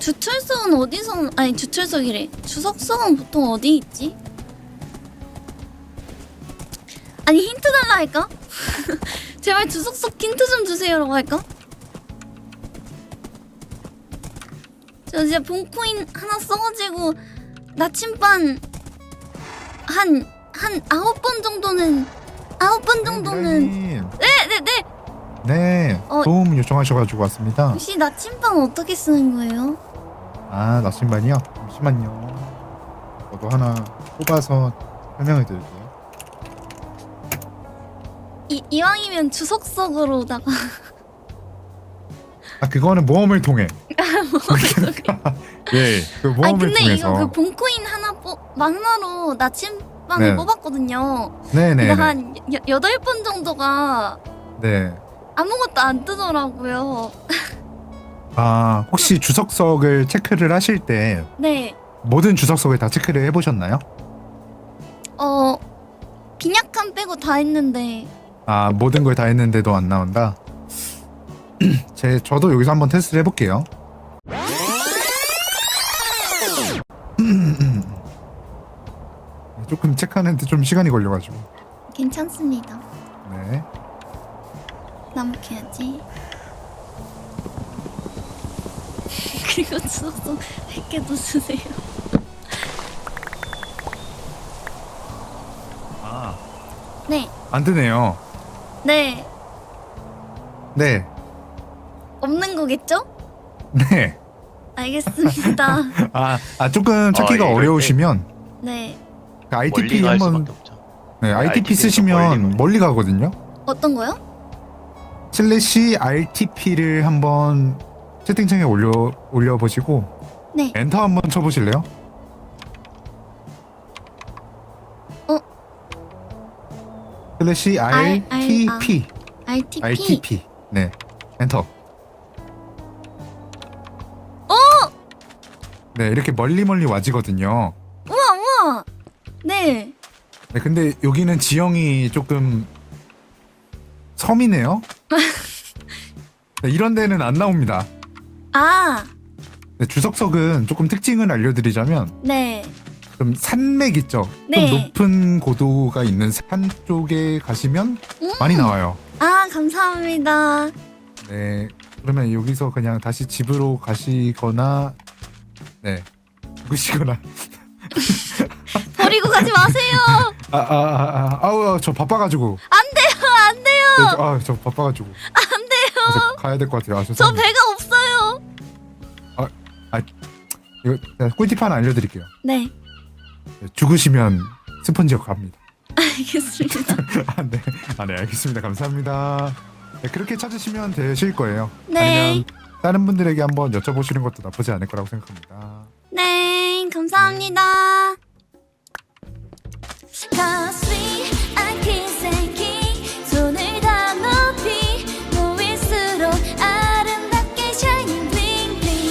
주철석은 어디서 아니 주철석이래 주석석은 보통 어디 있지? 아니 힌트 달라 할까? 제발 주석석 힌트 좀 주세요라고 할까? 저 이제 본코인 하나 써가지고 나침반 한 한 아홉 번 정도는 아홉 번 정도는 님 네네 네 네 어. 도움 요청하셔가지고 왔습니다. 혹시 나침반 어떻게 쓰는 거예요? 아 나침반이요? 잠시만요. 저도 하나 뽑아서 설명해 드릴게요. 이 이왕이면 주석석으로다가 아 그거는 모험을 통해. 예, 그 모험을 아니 근데 통해서. 이거 그 본코인 하나 뽑 하나로 나침반을 네. 뽑았거든요. 네네. 근데 한 여- 여덟 번 정도가 네. 아무것도 안 뜨더라고요. 아 혹시 주석석을 체크를 하실 때 네, 모든 주석석을 다 체크를 해보셨나요? 어 빈약한 빼고 다 했는데 아 모든 걸 다 했는데도 안 나온다. 제 저도 여기서 한번 테스트를 해볼게요. 조금 체크하는데 좀 시간이 걸려가지고. 괜찮습니다. 네. 남겨야지. 그리고 주석석 100개도 주세요. 아. 네, 안 되네요. 네 네. 없는 거겠죠? 네. 알겠습니다. 아, 아 조금 찾기가 아, 이럴 어려우시면 네, 그 ITP 멀리 갈 한번 수밖에 없죠. 네, ITP ITP 에서 쓰시면 멀리 멀리 가거든요. 어떤 거요? 슬래시 RTP를 한번 채팅창에 올려 올려 보시고 네. 엔터 한번 쳐 보실래요? 어? 슬래시 R, RTP RTP. RTP 네 엔터. 어! 네 이렇게 멀리 멀리 와지거든요. 우와 우와. 네. 네 근데 여기는 지형이 조금 섬이네요. 네, 이런 데는 안 나옵니다. 아, 네, 주석석은 조금 특징을 알려드리자면 네. 좀 산맥 있죠. 네. 좀 높은 고도가 있는 산 쪽에 가시면 음. 많이 나와요. 아, 감사합니다. 네. 그러면 여기서 그냥 다시 집으로 가시거나 네. 죽으시거나 버리고 가지 마세요. 아아아 아, 아, 아우 저 바빠가지고 안 돼요, 안 돼요. 아저 바빠가지고 안 돼요. 아, 저 가야 될 것 같아요. 아, 저. 배가. 아 이거 꿀팁 하나 알려드릴게요. 네, 죽으시면 스펀지역 갑니다. 알겠습니다. 아, 네. 아, 네, 알겠습니다. 감사합니다. 네, 그렇게 찾으시면 되실 거예요. 네, 아니면 다른 분들에게 한번 여쭤보시는 것도 나쁘지 않을 거라고 생각합니다. 네, 감사합니다. 네. 가슴